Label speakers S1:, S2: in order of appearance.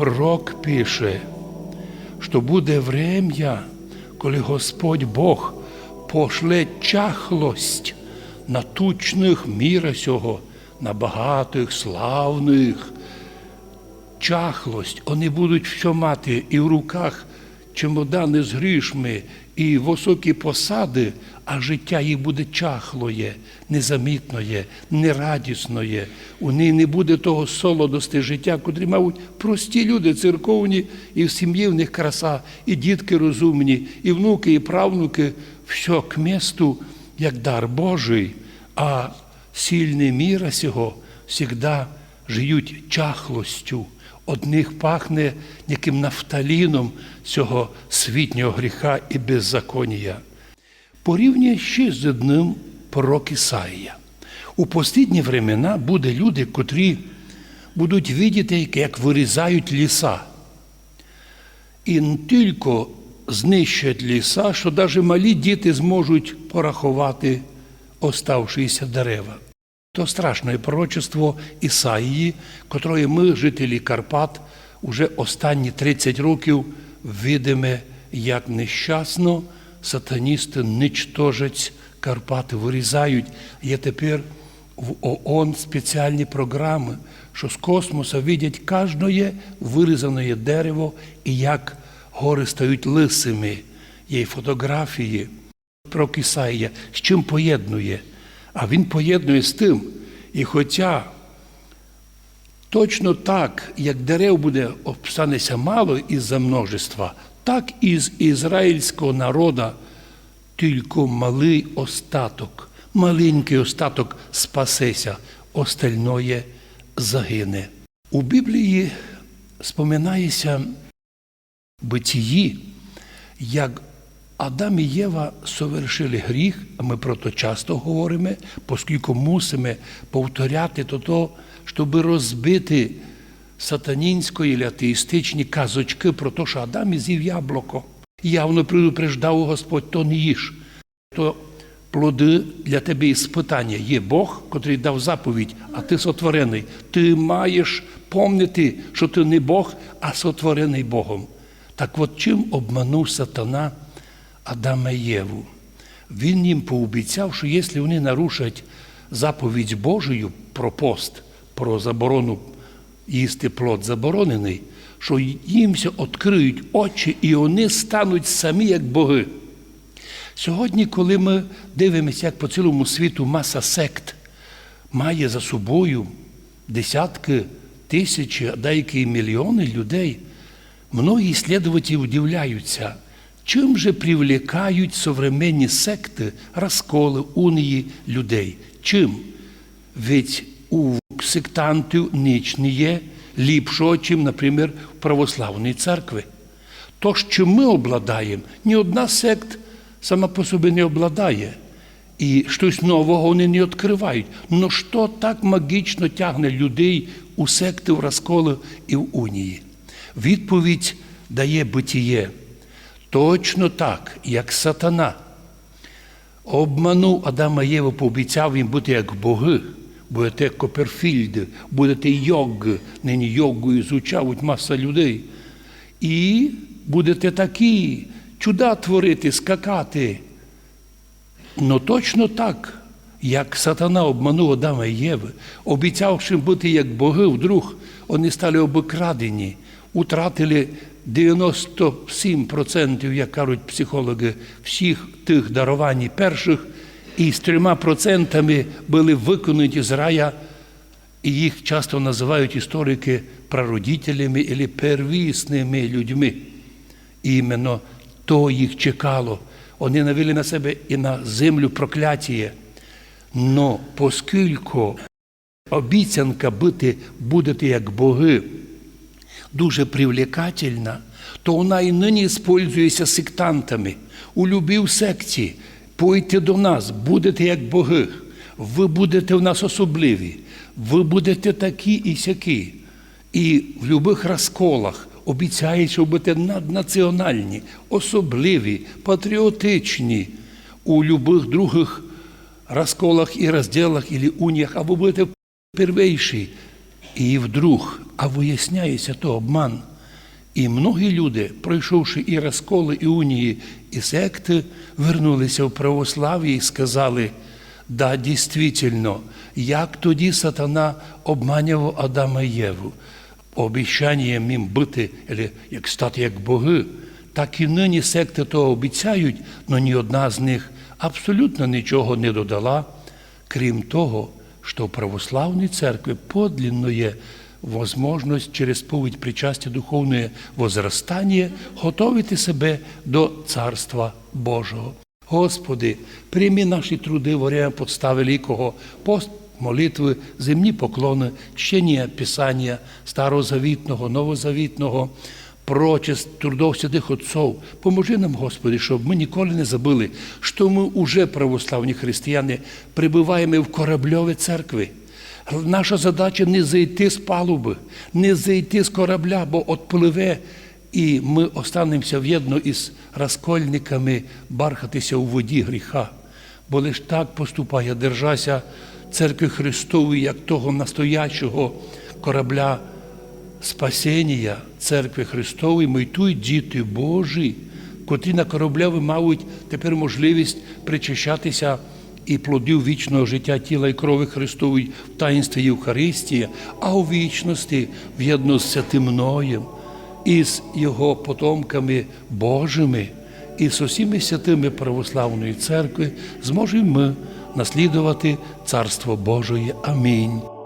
S1: пророк пише, що буде врем'я, коли Господь Бог пошле чахлость на тучних міра сього, на багатих, славних. Чахлость, вони будуть все мати і в руках чемодани з грішми, і високі посади, а життя їх буде чахлоє, незамітноє, нерадісноє. У них не буде того солодости життя, котрі, мабуть, прості люди церковні, і в сім'ї в них краса, і дітки розумні, і внуки, і правнуки, все к місту, як дар Божий, а сильний міра сього завжди живуть чахлостю. Одних пахне яким нафталіном цього світнього гріха і беззаконія. Порівнює ще з одним пророк Ісаїя. У послідні времена буде люди, котрі будуть видіти, як вирізають ліса. І не тільки знищать ліса, що навіть малі діти зможуть порахувати оставшиеся дерева. То страшне пророчество Ісаїї, котрої ми, жителі Карпат, уже останні 30 років видимо, як нещасно сатаністи ничтожать Карпати, вирізають. Є тепер в ООН спеціальні програми, що з космоса видять кожне вирізане дерево і як гори стають лисими. Є фотографії про Ісаїя, з чим поєднує. А він поєднує з тим. І хоча точно так, як дерев буде обстанеться мало із-за множества, так і з ізраїльського народа тільки малий остаток, маленький остаток спасеся, остальное загине. У Біблії споминається битії, як Адам і Єва совершили гріх, а ми про то часто говоримо, оскільки мусимо повторяти то, щоб розбити сатанінської і атеїстичні казочки про те, що Адам і з'їв яблуко. Явно предупреждав Господь, то не їж. То плоди для тебе іспитання. Є Бог, котрий дав заповідь, а ти сотворений. Ти маєш помнити, що ти не Бог, а сотворений Богом. Так от чим обманув сатана Адама і Єву? Він їм пообіцяв, що якщо вони нарушать заповідь Божою про пост, про заборону їсти плод заборонений, що їмся відкриють очі, і вони стануть самі як боги. Сьогодні, коли ми дивимося, як по цілому світу маса сект має за собою десятки тисячі, а деякі мільйони людей, многі слідователі удивляються, чим же привлекають современні секти, розколи, унії людей. Чим? Ведь у сектантів ніч не є ліпшого, чим, наприклад, в православній церкві. То, що ми обладаємо, ні одна сект сама по собі не обладає. І щось нового вони не відкривають. Ну що так магічно тягне людей у секти, в розколи і в унії? Відповідь дає битіє. Точно так, як сатана обманув Адама Єву, пообіцяв їм бути як боги, будете Коперфільди, будете йоги, нині йогу ізучають маса людей. І будете такі чуда творити, скакати. Ну точно так, як сатана обманув Адама і Єви, обіцявши бути як боги, вдруг вони стали обикрадені, утратили 97%, як кажуть психологи, всіх тих дарувань перших, і з трьома процентами були виконані з рая, і їх часто називають історики прародителями або первісними людьми. Іменно то їх чекало. Вони навели на себе і на землю прокляття. Но оскільки обіцянка бути будете як боги дуже привлекательна, то вона і нині спользується сектантами. У любій секції пойте до нас, будете як боги. Ви будете в нас особливі, ви будете такі і сякі. І в любих розколах обіцяє, що будете наднаціональні, особливі, патріотичні у любих других розколах і розділах, і уніях, або будете первейші. І вдруг, а виясняється то обман. І многі люди, пройшовши і розколи, і унії, і секти, вернулися в православ'я і сказали, да, дійсно, як тоді сатана обманював Адама і Єву, обіцянням їм або як стати як боги, так і нині секти того обіцяють, але ні одна з них абсолютно нічого не додала, крім того, що в православній церкві подлинно є возможность через повідь причастя духовне возрастання готовити себе до Царства Божого. Господи, прийми наші труди во время подстави великого пост, молитви, земні поклони, чтення Писання старозавітного, новозавітного, прочест трудов святих отцов. Поможи нам, Господи, щоб ми ніколи не забули, що ми уже православні християни прибуваємо в корабльові церкви. Наша задача не зайти з палуби, не зайти з корабля, бо отпливе, і ми останемося в'єдно із розкольниками бархатися у воді гріха. Бо лиш так поступає, держася церкви Христової, як того настоячого корабля спасіння церкви Христової, ми й діти Божі, котрі на корабляві мають тепер можливість причащатися і плодів вічного життя тіла і крови Христової в таїнстві Євхаристії, а у вічності в'єдно з святим Ноєм і з його потомками Божими, і з усіми святими православної церкви зможемо ми наслідувати Царство Божої. Амінь.